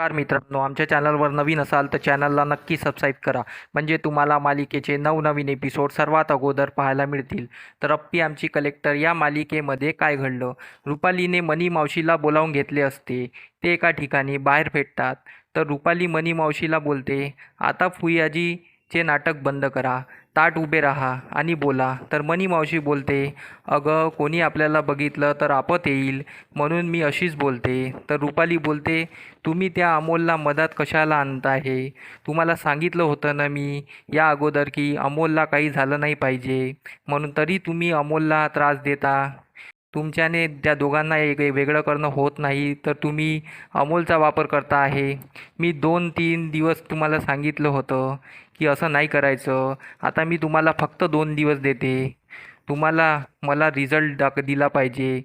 नमस्कार मित्रांनो आमच्या चॅनलवर नवीन असाल तर चॅनलला नक्की सबस्क्राईब करा. म्हणजे तुम्हाला मालिकेचे नवनवीन एपिसोड सर्वात अगोदर पाहायला मिळतील. तर अप्पी आमची कलेक्टर या मालिकेमध्ये काय घडलं? रुपालीने मनी मावशीला बोलावून घेतले असते. ते एका ठिकाणी बाहेर भेटतात तर रुपाली मनी मावशीला बोलते आता फुयाजीचे नाटक बंद करा. ताट उभे राहा आणि बोला. तर मनी मावशी बोलते अगं कोणी आपल्याला बघितलं तर आपत येईल म्हणून मी अशीच बोलते. तर रुपाली बोलते तुम्ही त्या अमोलला मदत कशाला आणता आहे तुम्हाला सांगितलं होतं ना मी या अगोदर की अमोलला काही झालं नाही पाहिजे म्हणून तरी तुम्ही अमोलला त्रास देता. तुमच्याने त्या दोघांना एक वेगळं करणं होत नाही तर तुम्ही अमोलचा वापर करता आहे. मी दोन तीन दिवस तुम्हाला सांगितलं होतं की असं नाही करायचं. आता मी तुम्हाला फक्त दोन दिवस देते. तुम्हाला मला रिझल्ट दाख दिला पाहिजे.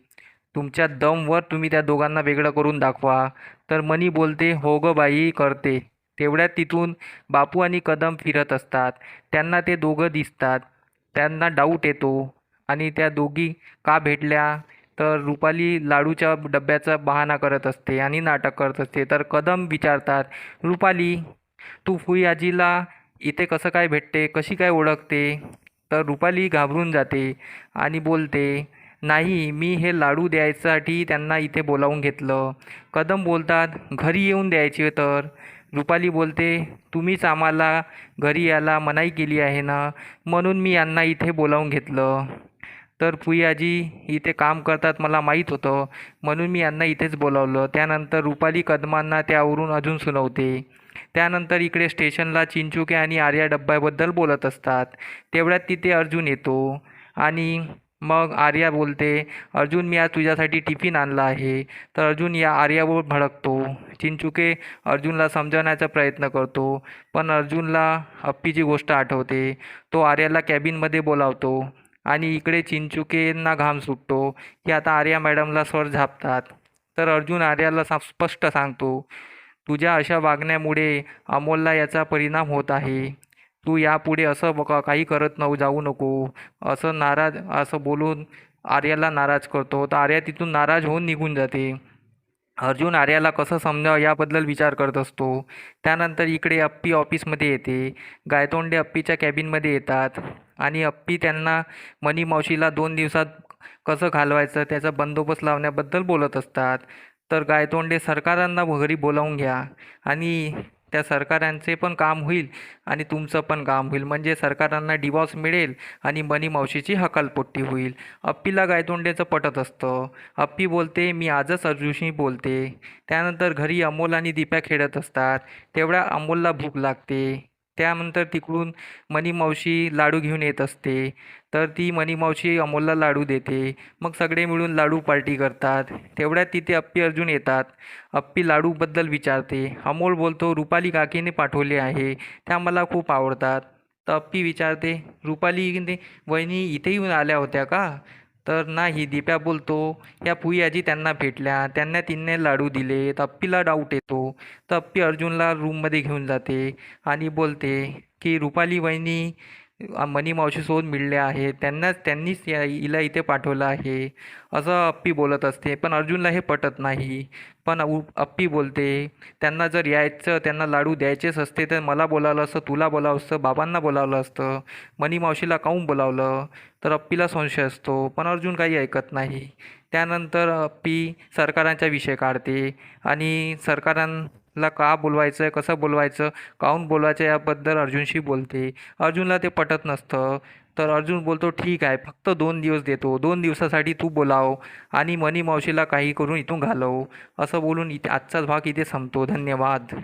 तुमच्या दमवर तुम्ही त्या दोघांना वेगळं करून दाखवा. तर मनी बोलते हो गं बाई करते. तेवढ्यात तिथून बापू आणि कदम फिरत असतात. त्यांना ते दोघं दिसतात. त्यांना डाऊट येतो. आणि त्या दोघी का भेटल्या? तर रुपाली लाडूच्या डब्याचा बहाणा करत असते आणि नाटक करत असते. तर कदम विचारतात रुपाली तू फुई आजीला इथे कसं काय भेटते? कशी काय ओळखते? तर रुपाली घाबरून जाते आणि बोलते नाही मी हे लाडू द्यायसाठी त्यांना इथे बोलावून घेतलं. कदम बोलतात घरी येऊन द्यायचे तर? रुपाली बोलते तुम्हीच आम्हाला घरी यायला मनाई केली आहे ना? म्हणून मी यांना इथे बोलावून घेतलं. तर पुयाजी इथे काम करतात मला माहीत होतं. म्हणून मी यांना इथेच बोलावलं. त्यानंतर रुपाली कदमांना त्यावरून अजून सुनावते. त्यानंतर इकडे स्टेशनला चिंचुके आणि आर्या डब्याबद्दल बोलत असतात. तेवढ्यात तिथे अर्जुन येतो. आणि मग आर्या बोलते अर्जुन मी आज तुझ्यासाठी टिफिन आणला आहे. तर अर्जुन या आर्यावर भडकतो. चिंचुके अर्जुनला समजवण्याचा प्रयत्न करतो. पण अर्जुनला अप्पीची गोष्ट आठवते. तो आर्याला कॅबिनमध्ये बोलावतो. आणि इकडे चिंचुकेंना घाम सुटतो. की आता आर्या मॅडमला सर झापतात. तर अर्जुन आर्याला सा स्पष्ट सांगतो तुझ्या अशा वागण्यामुळे अमोलला याचा परिणाम होत आहे. तू यापुढे असं काही करत नऊ जाऊ नको. असं नाराज असं बोलून आर्याला नाराज करतो. तर आर्या तिथून नाराज होऊन निघून जाते. अर्जुन आर्याला कसं समजावं याबद्दल विचार करत असतो. त्यानंतर इकडे अप्पी ऑफिसमध्ये येते. गायतोंडे अप्पीच्या कॅबिनमध्ये येतात. आणि अप्पी त्यांना मनी मावशीला दोन दिवसात कसं घालवायचं त्याचा बंदोबस्त लावण्याबद्दल बोलत असतात. तर गायतोंडे सरकारांना घरी बोलावून घ्या आणि त्या सरकारांचे पण काम होईल आणि तुमचं पण काम होईल. म्हणजे सरकारांना डिवॉर्स मिळेल आणि मनी मावशीची हकालपट्टी होईल. अप्पीला गायतोंडेचं पटत असतं. अप्पी बोलते मी आजच अर्जुशी बोलते. त्यानंतर घरी अमोल आणि दीप्या खेळत असतात. तेवढ्या अमोलला भूक लागते. त्यानंतर तिकडून मनी मावशी लाडू घेऊन येत असते. तर ती मणिमावशी अमोलला लाडू देते. मग सगळे मिळून लाडू पार्टी करतात. तेवढ्यात तिथे अप्पी अर्जुन येतात. अप्पी लाडूबद्दल विचारते. अमोल बोलतो रुपाली काकीने पाठवले आहे. त्या मला खूप आवडतात. तर अप्पी विचारते रुपालीने वहिनी इथे येऊन आल्या होत्या का? तर नाही दीप्या बोलतो या पुई आजी त्यांना भेटल्या. त्यांना तिने लाडू दिले. तप्पीला डाऊट येतो. तप्पी अर्जुनला रूममध्ये घेऊन जाते आणि बोलते की रुपाली वहिनी मनी मावशीसोबत मिळले आहेत त्यांनाच त्यांनीच या हिला इथे पाठवलं आहे. असं अप्पी बोलत असते पण अर्जुनला हे पटत नाही. पण उ अप्पी बोलते त्यांना जर यायचं त्यांना लाडू द्यायचेच असते तर मला बोलावलं असतं तुला बोलावं असतं बाबांना बोलावलं असतं. मनी मावशीला काहून बोलावलं? तर अप्पीला संशय असतो पण अर्जुन काही ऐकत नाही. त्यानंतर अप्पी सरकारांचा विषय काढते आणि ला का बोलवायचं आहे कसं बोलवायचं काहून बोलवायचं याबद्दल अर्जुनशी बोलते. अर्जुनला ते पटत नसतं. तर अर्जुन बोलतो ठीक आहे फक्त दोन दिवस देतो. दोन दिवसासाठी तू बोलाव आणि मनी मावशीला काही करून इथून घालव. असं बोलून इथे आजचाच भाग इथे संपतो. धन्यवाद.